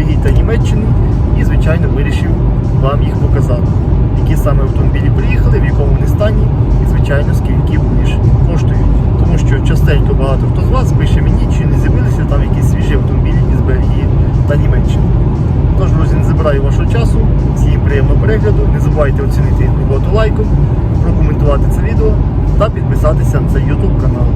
Бельгії та Німеччини, і, звичайно, вирішив вам їх показати. Які саме автомобілі приїхали, в якому вони стані, і, звичайно, скільки вони ж коштують. Тому що частенько багато хто з вас пише мені, чи не з'явилися там якісь свіжі автомобілі із Бельгії та Німеччини. Тож, друзі, не забираю вашого часу. Всім приємного перегляду. Не забувайте оцінити роботу лайком, прокоментувати це відео та підписатися на цей YouTube канал.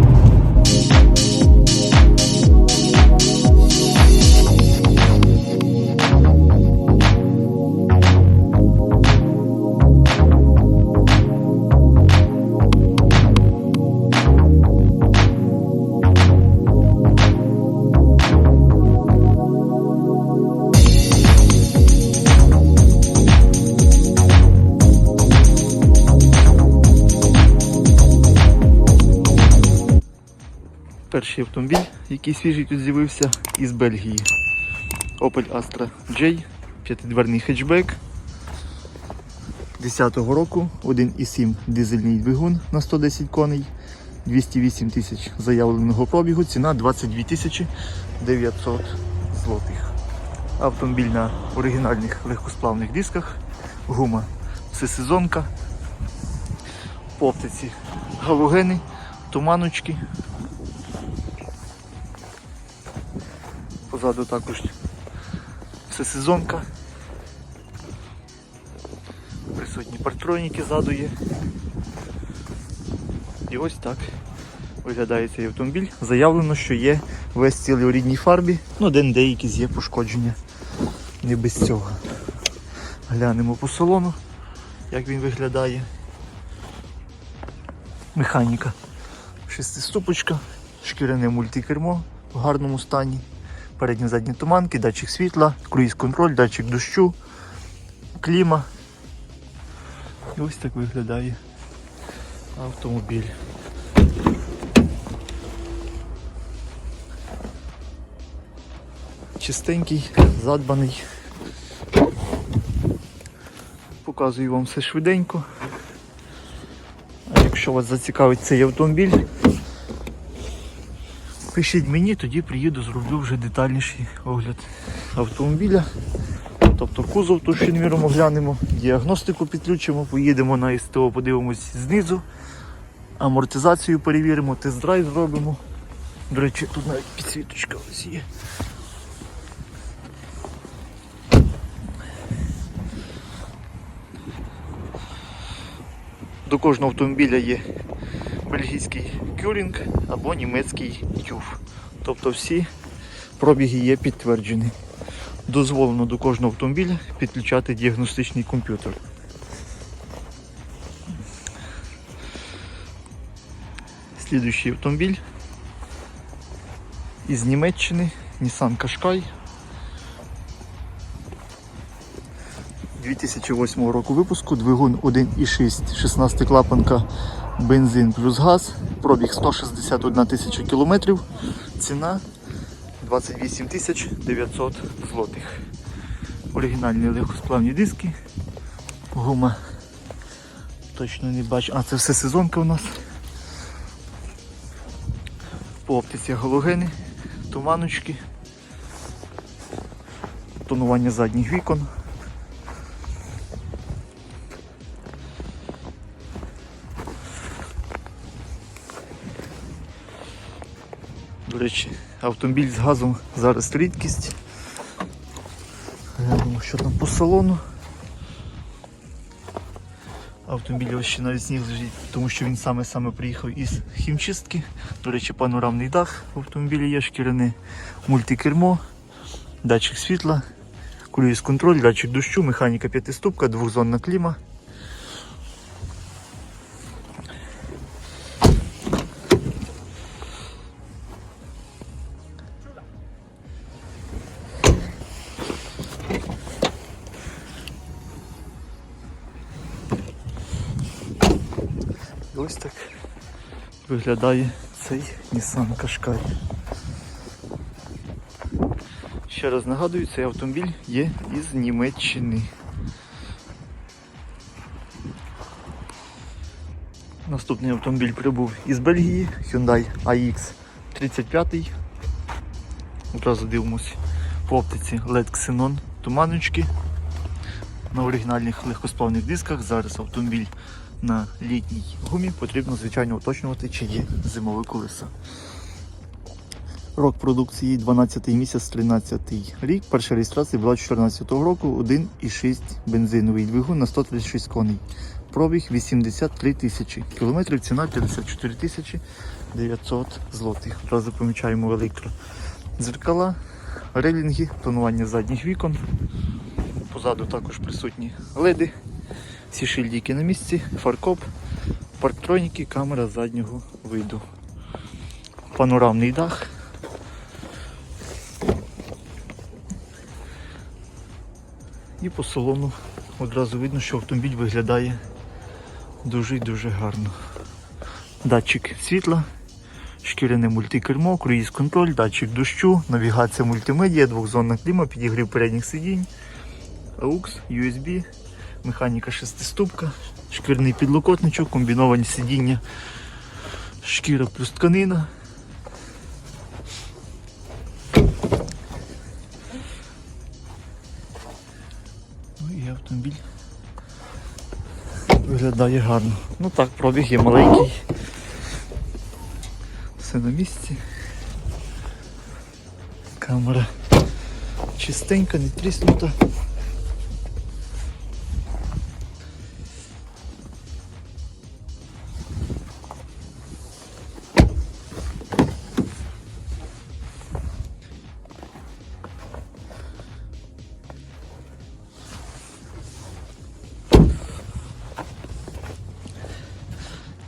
Перший автомобіль, який свіжий тут з'явився, із Бельгії. Opel Astra J, п'ятидверний хетчбек. 10-го року 1,7 дизельний двигун на 110 коней, 208 тисяч заявленого пробігу, ціна 22 тисячі 900 злотих. Автомобіль на оригінальних легкосплавних дисках, гума всесезонка, по оптиці галогени, туманочки. Позаду також всесезонка. Присутні партроніки ззаду є. І ось так виглядає цей автомобіль. Заявлено, що є весь цілий у рідній фарбі, ну де деякі є пошкодження. Не без цього. Глянемо по салону, як він виглядає. Механіка. Шестиступочка, шкіряне мультикермо в гарному стані передні задні туманки, датчик світла, круїз-контроль, датчик дощу, кліма. І ось так виглядає автомобіль. Чистенький, задбаний. Показую вам все швиденько. А якщо вас зацікавить цей автомобіль, Пишіть мені, тоді приїду, зроблю вже детальніший огляд автомобіля. Тобто кузов товщинміром оглянемо, діагностику підключимо, поїдемо на СТО, подивимось знизу, амортизацію перевіримо, тест-драйв зробимо. До речі, тут навіть підсвіточка ось є. До кожного автомобіля є бельгійський кюрінг або німецький тюф. Тобто всі пробіги є підтверджені. Дозволено до кожного автомобіля підключати діагностичний комп'ютер. Слідуючий автомобіль із Німеччини Nissan Qashqai 2008 року випуску, двигун 1,6, 16 клапанка, бензин плюс газ, пробіг 161 тисяча кілометрів, ціна 28 тисяч 900 злотих. Оригінальні легкосплавні диски, гума. Точно не бачу. А, це все сезонка у нас. По оптиці галогени, туманочки, тонування задніх вікон. До речі, автомобіль з газом зараз рідкість. Глянемо, що там по салону. Автомобіль ще навіть сніг лежить, тому що він саме-саме приїхав із хімчистки. До речі, панорамний дах в автомобілі є шкіряне мультикермо, датчик світла, круїз контроль, датчик дощу, механіка п'ятиступка, двохзонна кліма. Ось так виглядає цей Nissan Qashqai. Ще раз нагадую, цей автомобіль є із Німеччини. Наступний автомобіль прибув із Бельгії Hyundai AX 35-й. Одразу дивимось по оптиці LED Xenon туманочки. На оригінальних легкосплавних дисках. Зараз автомобіль на літній гумі. Потрібно, звичайно, уточнювати, чи є зимове колесо. Рок продукції 12 місяць, 13 рік. Перша реєстрація була 2014 року, 1,6 бензиновий двигун на 136 коней. Пробіг 83 тисячі кілометрів, ціна 54 тисячі 900 злотих. Одразу помічаємо електро. Дзеркала, релінги, тонування задніх вікон. Позаду також присутні леди, всі шильдики на місці, фаркоп, парктроніки, камера заднього виду. Панорамний дах. І по салону одразу видно, що автомобіль виглядає дуже і дуже гарно. Датчик світла, шкіряне мультикермо, круїз контроль, датчик дощу, навігація мультимедіа, двохзонна кліма, підігрів передніх сидінь, AUX, USB, механіка шестиступка, шкірний підлокотничок, комбіновані сидіння, шкіра плюс тканина. Ну і автомобіль виглядає гарно. Ну так, пробіг є маленький. Все на місці. Камера чистенька, не тріснута.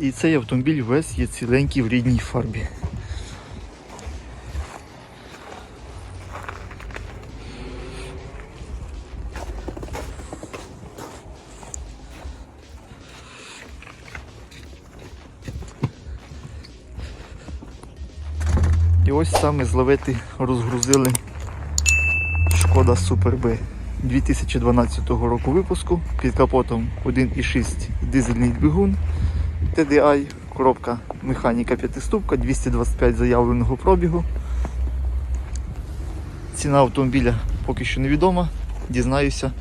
І цей автомобіль весь є ціленький в рідній фарбі. І ось саме зловити розгрузили Шкода Super B 2012 року випуску під капотом 1,6 дизельний двигун. TDI, коробка механіка п'ятиступка, 225 заявленого пробігу. Ціна автомобіля поки що невідома, дізнаюся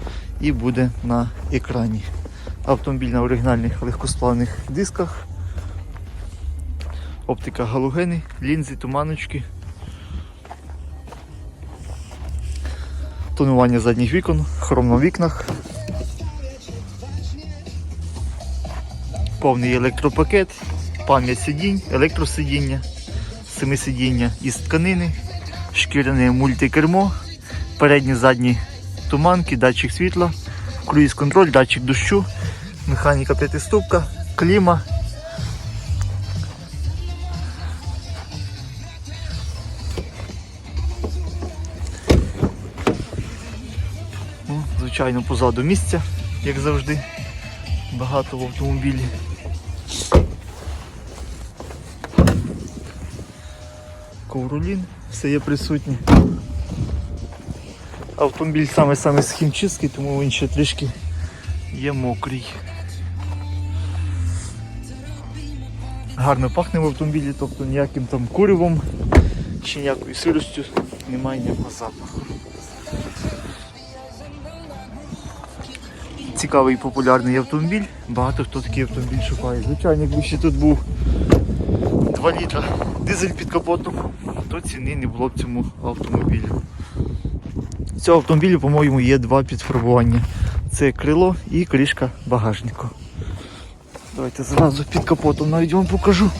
і буде на екрані. Автомобіль на оригінальних легкосплавних дисках. Оптика галогени, лінзи, туманочки. Тонування задніх вікон, хром на вікнах. Повний електропакет, пам'ять сидінь, електросидіння, семисидіння із тканини, шкіряне мультикермо, передні задні туманки, датчик світла, круїз контроль, датчик дощу, механіка п'ятиступка, кліма. Звичайно, позаду місця, як завжди, багато в автомобілі. Ковролін, все є присутнє. Автомобіль саме-саме з хімчистки, тому він ще трішки є мокрий. Гарно пахне в автомобілі, тобто ніяким там курivом чи ніякою сиростю немає ніякого запаху. Цікавий популярний автомобіль. Багато хто такий автомобіль шукає. Звичайно, якби ще тут був 2 літра дизель під капотом, то ціни не було б цьому автомобілю. Цього автомобілю, по-моєму, є два підфарбування. Це крило і кришка багажнику. Давайте зразу під капотом навіть вам покажу.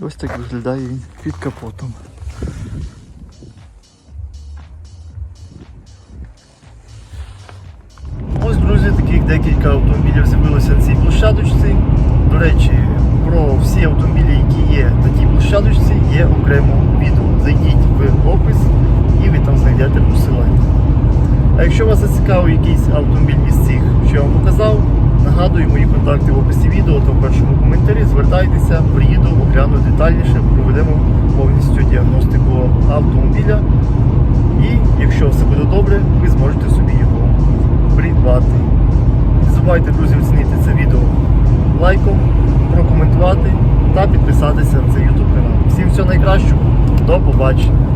Ось так виглядає він під капотом. Друзі, таких декілька автомобілів з'явилося на цій площадочці. До речі, про всі автомобілі, які є на тій площадочці, є окремо відео. Зайдіть в опис і ви там знайдете посилання. А якщо вас зацікавив якийсь автомобіль із цих, що я вам показав, нагадую мої контакти в описі відео та в першому коментарі. Звертайтеся, приїду, огляну детальніше, проведемо повністю діагностику автомобіля. І якщо все буде добре, ви зможете собі його придбати. Не забувайте, друзі, оцінити це відео лайком, прокоментувати та підписатися на цей YouTube канал. Всім всього найкращого, до побачення!